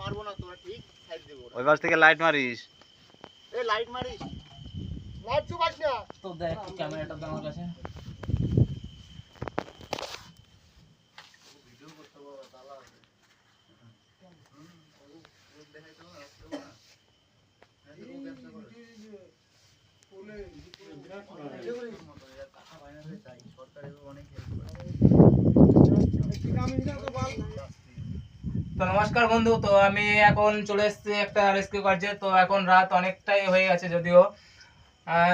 মারবো না তোরা ঠিক সাইড দেবো ওই পাশ থেকে লাইট মারিস এই লাইট মারিস লাইট চুবাস না তো দেখ ক্যামেরাটা তো আমার কাছে তো নমস্কার বন্ধু তো আমি এখন চলে এসেছি একটা রেস্কিউ কার্যে তো এখন রাত অনেকটাই হয়ে গেছে যদিও।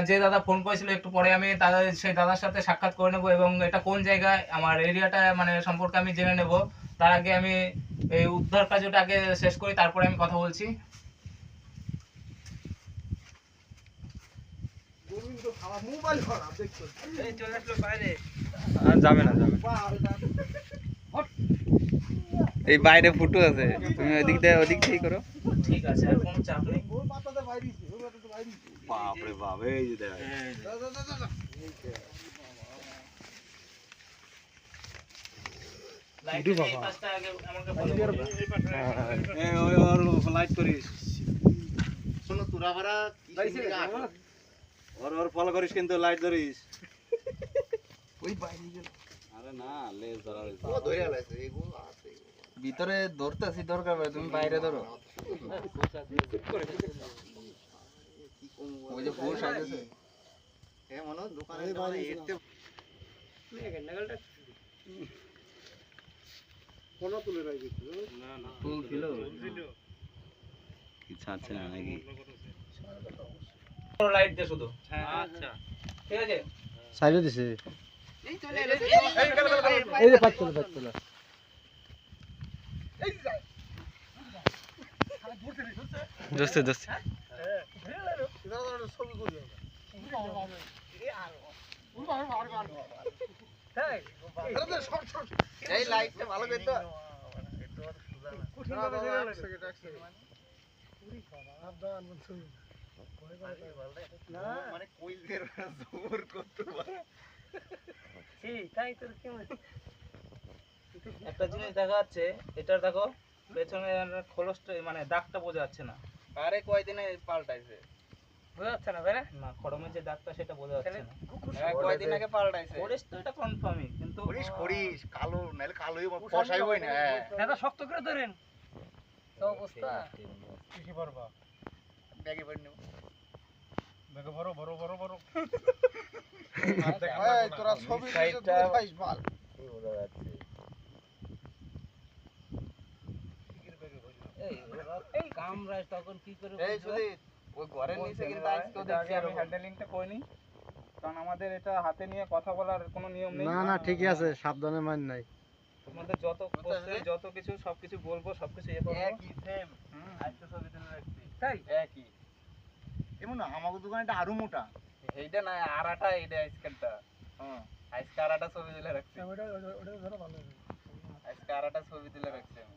যে দাদা ফোন করেছিল একটু পরে আমি দাদা সেই দাদার সাথে সাক্ষাৎ করে নেব এবং এটা কোন জায়গায় আমার এরিয়াটা মানে সম্পর্কে আমি জেনে নেব। তার আগে আমি এই উদ্ধার কাজটা আগে শেষ করি তারপরে আমি কথা বলছি। মোবাইল খারাপ দেখছ চলে আসলো বাইরে আর যাবে না। যাবে এই বাইরে ফুটো আছে। তুমি ওদিক দিয়ে ওদিক থেকেই করো। ঠিক আছে আর কোনো চাপ নেই। ওর পাতাতে বাইরিছি ওর পাতাতে বাইরিছি বাপ রে বাপ এই যে দেখ দা দা দা দা, দা লাইটের এই পাশটা আগে আমাকে follow করবে। এই ওই লাইট করিস। শোনো তোরা বারা ওর ওর ফলো করিস কিন্তু লাইট ধরিস। আরে না লেজ ধরা ও ধরে আলাইছে এগুলো আছে ভিতরে ধরতেছি দরকার পড়ে তুমি বাইরে ধরো ওই যে ফোর্স হ্যাঁ মনে হয় দোকানে বাইরে এতে কোনো তুলে রাখি ফুল ছিল কিছু আছে না নাকি লাইট দে শুধু আচ্ছা ঠিক আছে সাইডে দিছে এই চলে এই যে পাঁচ তোলা পাঁচ তোলা দোস্তে দোস্তে ছবি করি এই লাইটটা ভালো করে তো। মানে কই দের জোর করতে পারে একটা জিনিস দেখা যাচ্ছে এটার দেখো পেছনে খোলসটা মানে দাগটা বোঝা যাচ্ছে না। আরে কয়দিনে পাল্টাইছে? বোঝা যাচ্ছে না তাই না? না খড়মের যে দাগটা সেটা বোঝা যাচ্ছে না। কয়দিন আগে পাল্টাইছে? করিস তো এটা কনফার্মই কিন্তু করিস করিস কালো নাহলে কালোই ফসাই হই না হ্যাঁ। দাদা শক্ত করে ধরেন। তো অবস্থা? ব্যাগে পড়ে নেব। এই তোরা ছবি এই কামরাজ তখন কি করে এই বুঝবে? ওই ঘরের নিচে কিন্তু আজকে এটা আমি হ্যান্ডেলিংটা করিনি কারণ আমাদের এটা হাতে নিয়ে কথা বলার কোনো নিয়ম নেই। না না ঠিকই আছে সাবধানে মান নাই। তোমাদের যত যত কিছু সবকিছু বলব সবকিছু ইয়ে করব। একই সেম আজকে ছবি তুলে রাখছি। তাই? একই। এমন না আমাদের দোকানে এটা আরও মোটা। এইটা না আরাটা এইটা আজকালটা। হ্যাঁ আজকে আরাটা ছবি তুলে রাখছি। ওটা ওটা ধরো আজকে আরাটা ছবি তুলে রাখছি আমি।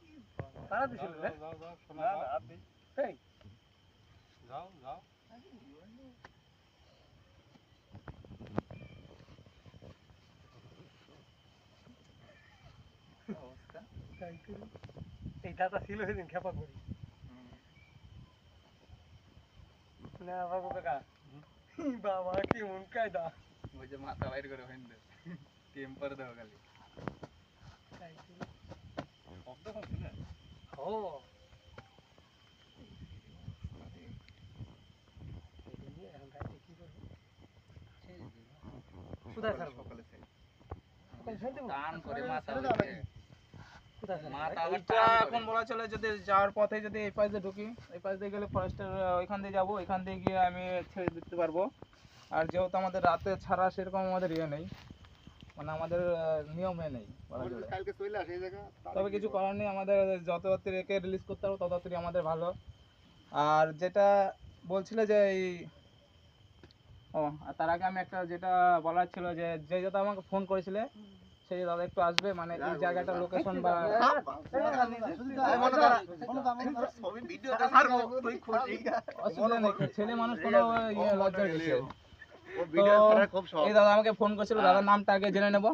দাদা ছিল সেদিন খেপা করি না বাবু কাকা বাবা কি মন কায়দা ওই যে মাথা বাইর করে হইন দে এখন বলা চলে যদি যাওয়ার পথে যদি দিয়ে ঢুকি দিয়ে গেলে ফরেস্টের ওইখান দিয়ে যাব দিয়ে গিয়ে আমি ছেড়ে দিতে পারব আর যেহেতু আমাদের রাতে ছাড়া সেরকম আমাদের ইয়ে নেই মানে আমাদের নিয়মে নেই তবে কিছু করার নেই আমাদের যত তাড়াতাড়ি একে রিলিজ করতে পারব তত তাড়াতাড়ি আমাদের ভালো আর যেটা বলছিলে যে এই ও তার আগে আমি একটা যেটা বলার ছিল যে যে দাদা আমাকে ফোন করেছিলে সেই দাদা একটু আসবে মানে এই জায়গাটার লোকেশন বা অসুবিধা নেই ছেলে মানুষ কোনো ইয়ে লজ্জা এই দাদা আমাকে ফোন করেছিল দাদার নামটা আগে জেনে নেব।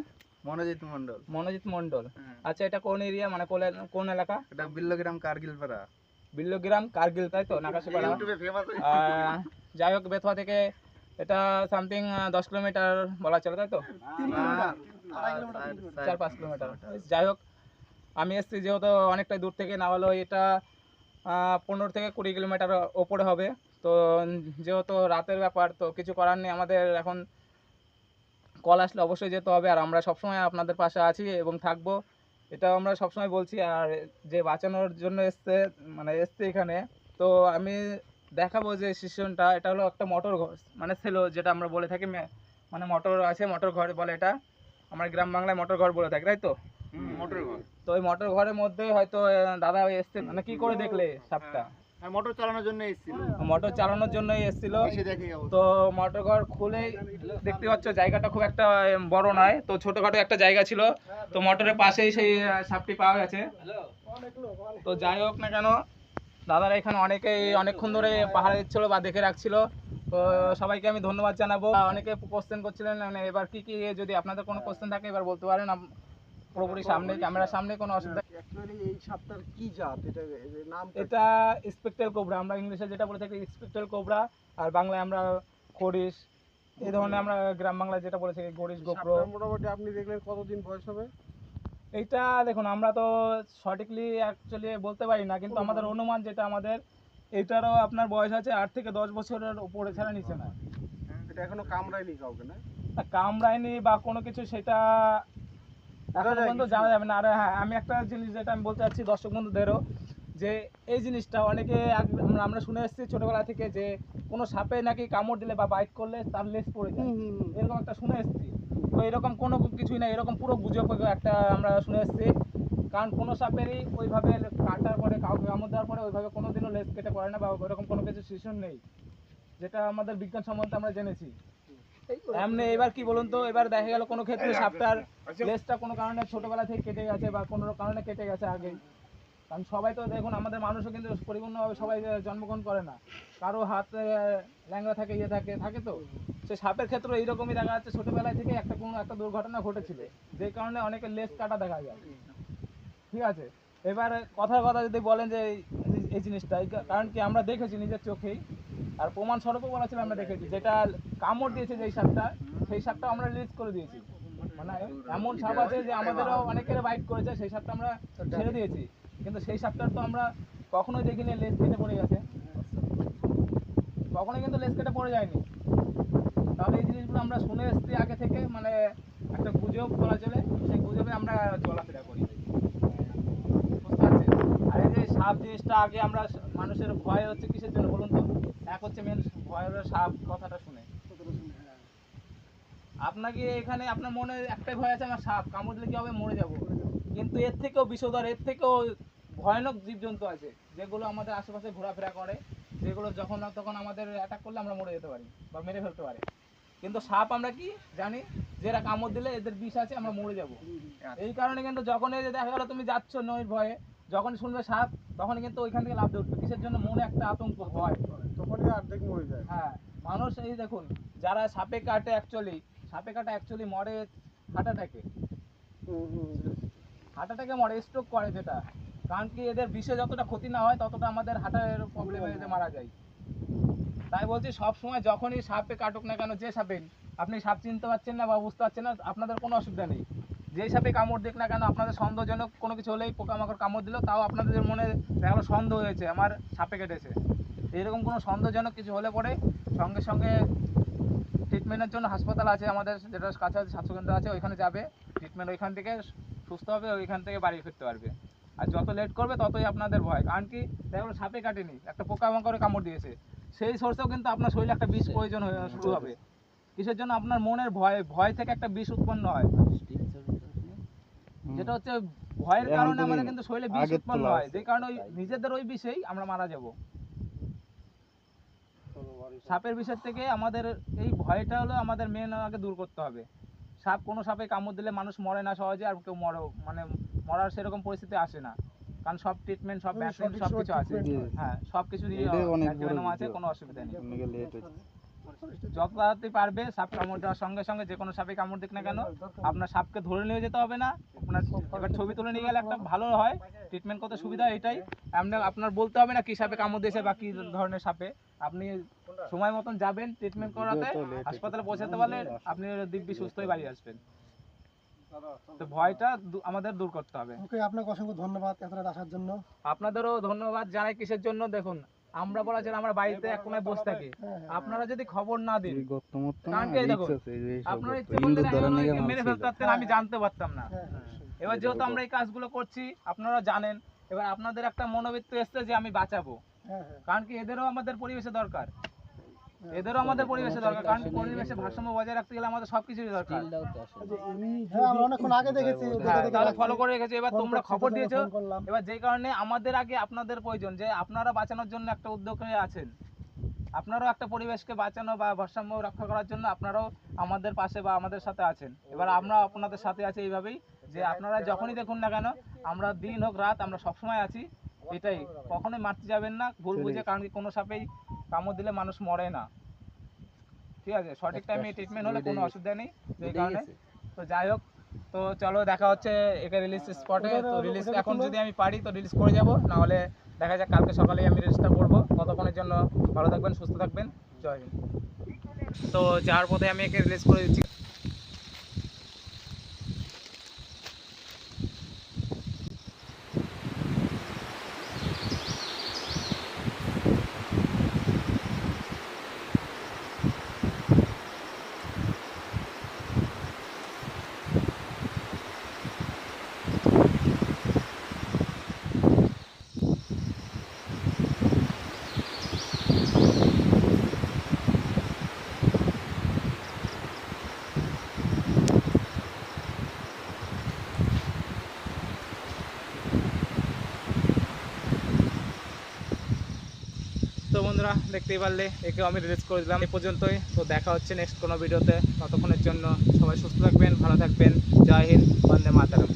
মনোজিৎ মন্ডল মনোজিৎ মন্ডল হ্যাঁ। আচ্ছা এটা কোন এরিয়া মানে কোন এলাকা? এটা বিল্লগ্রাম কার্গিল পাড়া বিল্লগ্রাম কার্গিল তাই তো? নাকাশিপাড়া। যাই হোক বেথুয়া থেকে এটা সামথিং দশ কিলোমিটার বলা চলে তাই তো? চার পাঁচ কিলোমিটার। যাই হোক আমি এসেছি যেহেতু অনেকটাই দূর থেকে না হলেও এটা আহ, পনেরো থেকে কুড়ি কিলোমিটার ওপরে হবে। তো যেহেতু রাতের ব্যাপার তো কিছু করার নেই। আমাদের এখন কল আসলে অবশ্যই যেতে হবে। আর আমরা সবসময় আপনাদের পাশে আছি এবং থাকব। এটা আমরা সবসময় বলছি। আর যে বাঁচানোর জন্য এসছে মানে এসছে এখানে তো আমি দেখাবো যে সিস্টেমটা এটা হলো একটা মোটর ঘর মানে সেলো যেটা আমরা বলে থাকি মানে মোটর আছে মোটর ঘর বলে এটা। আমরা গ্রাম বাংলায় মোটর ঘর বলে থাকি তাই তো? মোটর ঘর। তো ওই মোটর ঘরের মধ্যে হয়তো দাদা এসছে। মানে কি করে দেখলে সাপটা? মোটর চালানোর জন্য এসেছিল। মোটর চালানোর জন্যই এসেছিল। তো মোটর ঘর খুলেই দেখতে পাচ্ছ জায়গাটা খুব একটা বড় নয়। তো ছোটখাটো একটা জায়গা ছিল। তো মোটরের পাশেই সেই সাপটি পাওয়া গেছে। তো যাই হোক না কেন দাদারা এখানে অনেকেই অনেকক্ষণ ধরে পাহাড়ে দিচ্ছিল বা দেখে রাখছিল। তো সবাইকে আমি ধন্যবাদ জানাব। অনেকে কোশ্চেন করছিলেন মানে এবার কি কি যদি আপনাদের কোনো কোশ্চেন থাকে এবার বলতে পারেন। পুরোপুরি সামনে ক্যামেরার সামনে কোনো অসুবিধা এই সাপটার কি জাত? এটা নাম এটা কোবরা আমরা ইংলিশে যেটা বলে থাকি কোবরা আর বাংলায় আমরা খরিশ এই ধরনের আমরা গ্রাম বাংলায় যেটা বলে থাকি গরিশ গোপ্র। মোটামুটি আপনি দেখলেন কতদিন বয়স হবে? এইটা দেখুন আমরা তো সঠিকলি অ্যাকচুয়ালি বলতে পারি না কিন্তু আমাদের অনুমান যেটা আমাদের এটারও আপনার বয়স আছে আট থেকে দশ বছরের উপরে ছাড়া নিচে না এটা এখনও কামড়ায়নি কাউকে না কামড়ায়নি বা কোনো কিছু সেটা এখন পর্যন্ত জানা যাবে না। আর হ্যাঁ আমি একটা জিনিস যেটা আমি বলতে চাচ্ছি দর্শক বন্ধুদেরও যে এই জিনিসটা অনেকে আমরা শুনে এসেছি ছোটবেলা থেকে যে কোনো সাপে নাকি কামড় দিলে বা বাইট করলে তার লেজ পড়ে যায়। এরকম একটা শুনে এসেছি। তো এরকম কোনো কিছুই না এরকম পুরো গুজব একটা আমরা শুনে এসেছি। কারণ কোনো সাপেরই ওইভাবে কাটার পরে কাউকে কামড় দেওয়ার পরে ওইভাবে কোনো দিনও লেজ কেটে পড়ে না বা ওইরকম কোনো কিছু সিস্টেম নেই। যেটা আমাদের বিজ্ঞান সম্বন্ধে আমরা জেনেছি। এমনি এবার কি বলুন তো এবার দেখা গেল কোনো ক্ষেত্রে সাপটার লেজটা কোনো কারণে ছোটবেলা থেকে কেটে গেছে বা কোনো কারণে কেটে গেছে আগে। কারণ সবাই তো দেখুন আমাদের মানুষও কিন্তু পরিপূর্ণভাবে সবাই জন্মগ্রহণ করে না। কারও হাতে ল্যাংড়া থাকে ইয়ে থাকে থাকে তো। সে সাপের ক্ষেত্রে এইরকমই দেখা যাচ্ছে ছোটবেলায় থেকে একটা কোনো একটা দুর্ঘটনা ঘটেছিল যে কারণে অনেকের লেজ কাটা দেখা যায়। ঠিক আছে? এবার কথার কথা যদি বলেন যে এই- এই জিনিসটা কারণ কি আমরা দেখেছি নিজের চোখেই। আর প্রমাণ স্বরূপও বলা ছিল আমরা দেখেছি, যেটা কামড় দিয়েছে যেই সাপটা, সেই সাপটা আমরা রিলিজ করে দিয়েছি। মানে এমন সাপ আছে যে আমাদেরও অনেকের বাইট করেছে, সেই সাপটা আমরা ছেড়ে দিয়েছি। কিন্তু সেই সাপটার তো আমরা কখনোই দেখিনি, লেজ কেটে পড়ে গেছে। কখনোই কিন্তু লেজ কেটে পড়ে যায়নি। তাহলে এই জিনিসগুলো আমরা শুনে এসেছি আগে থেকে মানে একটা গুজব বলা চলে, সেই গুজবে আমরা চলাফেরা করি বুঝতে পারছেন? আর এই যে সাপ জিনিসটা আগে আমরা মানুষের ভয় হচ্ছে কিসের জন্য বলুন তো? এক হচ্ছে মেন ভয় হলো সাপ কথাটা শুনে। আপনাকে এখানে আপনার মনে একটাই ভয় আছে আমার সাপ কামড় দিলে কি হবে? মরে যাব। কিন্তু এর থেকেও বিষধর এর থেকেও ভয়ানক জীবজন্তু আছে যেগুলো আমাদের আশেপাশে ঘোরাফেরা করে যেগুলো যখন না তখন আমাদের অ্যাটাক করলে আমরা মরে যেতে পারি বা মেরে ফেলতে পারি। কিন্তু সাপ আমরা কি জানি? যে এরা কামড় দিলে এদের বিষ আছে আমরা মরে যাব। এই কারণে কিন্তু যখন এই যে দেখা গেলো তুমি যাচ্ছ নদীর ভয়ে যখন শুনবে সাপ তখন কিন্তু ওইখান থেকে লাভ উঠবে। কিসের জন্য মনে একটা আতঙ্ক হয়? তখনই অর্ধেক মরে যায়। হ্যাঁ মানুষ এই দেখুন যারা সাপে কাটে অ্যাকচুয়ালি সাপে কাটে অ্যাকচুয়ালি মরে হার্ট অ্যাটাকে হার্ট অ্যাটাকে মরে স্ট্রোক করে যেটা। কারণ কি এদের বিষে যতটা ক্ষতি না হয় ততটা আমাদের হার্টের প্রবলেম এতে মারা যায়। তাই বলছি সব সময় যখনই সাপে কাটুক না কেন যে সাপে আপনি সাপ চিনতে পারছেন না বা বুঝতে পারছেন না আপনাদের কোনো অসুবিধা নেই। যেই সাপে কামড় দিক না কেন, আপনাদের সন্দেহজনক কোনো কিছু হলেই পোকামাকড় কামড় দিল, তাও আপনাদের মনে দেখা গেলো সন্দেহ হয়েছে, আমার সাপে কেটেছে। এরকম কোনো সন্দেহজনক কিছু হলে পরে সঙ্গে সঙ্গে ট্রিটমেন্টের জন্য হাসপাতাল আছে আমাদের, যেটা কাছে স্বাস্থ্যকেন্দ্র আছে, ওইখানে যাবে। ট্রিটমেন্ট ওইখান থেকে সুস্থ হবে, ওইখান থেকে বাড়ি ফিরতে পারবে। আর যত লেট করবে, ততই আপনাদের ভয়। কারণ কি, দেখা সাপে কাটেনি, একটা পোকামাকড়ে কামড় দিয়েছে। সেই সোর্সেও কিন্তু আপনার শরীরে একটা বিষ প্রয়োজন শুরু হবে। কিসের জন্য আপনার মনের ভয় ভয় থেকে একটা বিষ উৎপন্ন হয়। যেটা হচ্ছে ভয়ের কারণে আমাদের কিন্তু শরীরে বিষ উৎপন্ন হয়। যে কারণে ওই নিজেদের ওই বিষেই আমরা মারা যাব। সাপের বিষের থেকে আমাদের এই ভয়টা হলো আমাদের মেন আগে দূর করতে হবে। সাপ কোনো সাপে কামড় দিলে মানুষ মরে না সহজে আর কেউ মরে মানে মরার সেরকম পরিস্থিতি আসে না। কারণ সব ট্রিটমেন্ট সব ভ্যাকসিন সব কিছু আছে। হ্যাঁ সব কিছু আছে কোনো অসুবিধা নেই। যত তাড়াতাড়ি পারবে সাপ কামড় দেওয়ার সঙ্গে সঙ্গে যে কোনো সাপে কামড় দিক না কেন আপনার সাপকে ধরে নিয়ে যেতে হবে না আপনার এবার ছবি তুলে নিয়ে গেলে একটা ভালো হয় ট্রিটমেন্ট করতে সুবিধা এটাই। আপনার আপনার বলতে হবে না কি সাপে কামড় দিয়েছে বা কি ধরনের সাপে। আপনি সময় মতন যাবেন ট্রিটমেন্ট করাতে হাসপাতালে পৌঁছাতে পারলে আপনি দিব্যি সুস্থ হয়ে বাড়ি আসবেন। তো ভয়টা আমাদের দূর করতে হবে। ওকে আপনাকে অসংখ্য ধন্যবাদ এতটা আসার জন্য। আপনাদেরও ধন্যবাদ জানাই কিসের জন্য দেখুন আমরা বলা ছিল আমরা বাড়িতে এক কোনায় বসে থাকি। আপনারা যদি খবর না দেন আপনারা ইচ্ছে করলে মেরে ফেলতে পারতেন আমি জানতে পারতাম না হ্যাঁ, হ্যাঁ, এবার যেহেতু আমরা এই কাজগুলো করছি আপনারা জানেন এবার আপনাদের একটা মনোবৃত্ত এসছে যে আমি বাঁচাবো হ্যাঁ। কারণ কি এদেরও আমাদের পরিবেশে দরকার এদেরও আমাদের পরিবেশে দরকার কারণ পরিবেশে ভারসাম্য বজায় রাখতে গেলে আমাদের সবকিছুই দরকার। হ্যাঁ, আমরা অনেকক্ষণ আগে দেখেছি দেখে হ্যাঁ, তাহলে ফলো করে রেখেছি এবার তোমরা খবর দিয়েছ। এবার যে কারণে আমাদের আগে আপনাদের প্রয়োজন যে আপনারা বাঁচানোর জন্য একটা উদ্যোগ নিয়ে আছেন। আপনারাও একটা পরিবেশকে বাঁচানো বা ভারসাম্য রক্ষা করার জন্য আপনারাও আমাদের পাশে বা আমাদের সাথে আছেন। এবার আমরা আপনাদের সাথে আছি এইভাবেই যে আপনারা যখনই দেখুন না কেন আমরা দিন হোক রাত আমরা সবসময় আছি। এটাই কখনোই মারতে যাবেন না ভুল বুঝে কারণ কি কোনো সাপেই কামড় দিলে মানুষ মরে না। ঠিক আছে? সঠিক টাইমে ট্রিটমেন্ট হলে কোনো অসুবিধা নেই সেই কারণে। তো যাই হোক তো চলো দেখা হচ্ছে একে রিলিজ স্পটে তো রিলিজ এখন যদি আমি পারি তো রিলিজ করে যাব। না হলে দেখা যাক কালকে সকালেই আমি রিলিজটা করব। ততক্ষণের জন্য ভালো থাকবেন সুস্থ থাকবেন। জয় হিন্দ। তো যার পথে আমি একে রিলিজ করে দিচ্ছি তো বন্ধুরা দেখতেই পারলে, একেও আমি রিলিজ করে দিলাম। এ পর্যন্তই, তো দেখা হচ্ছে নেক্সট কোনো ভিডিওতে ততক্ষণের জন্য সবাই সুস্থ থাকবেন, ভালো থাকবেন। জয় হিন্দ, বন্দে মাতারাম।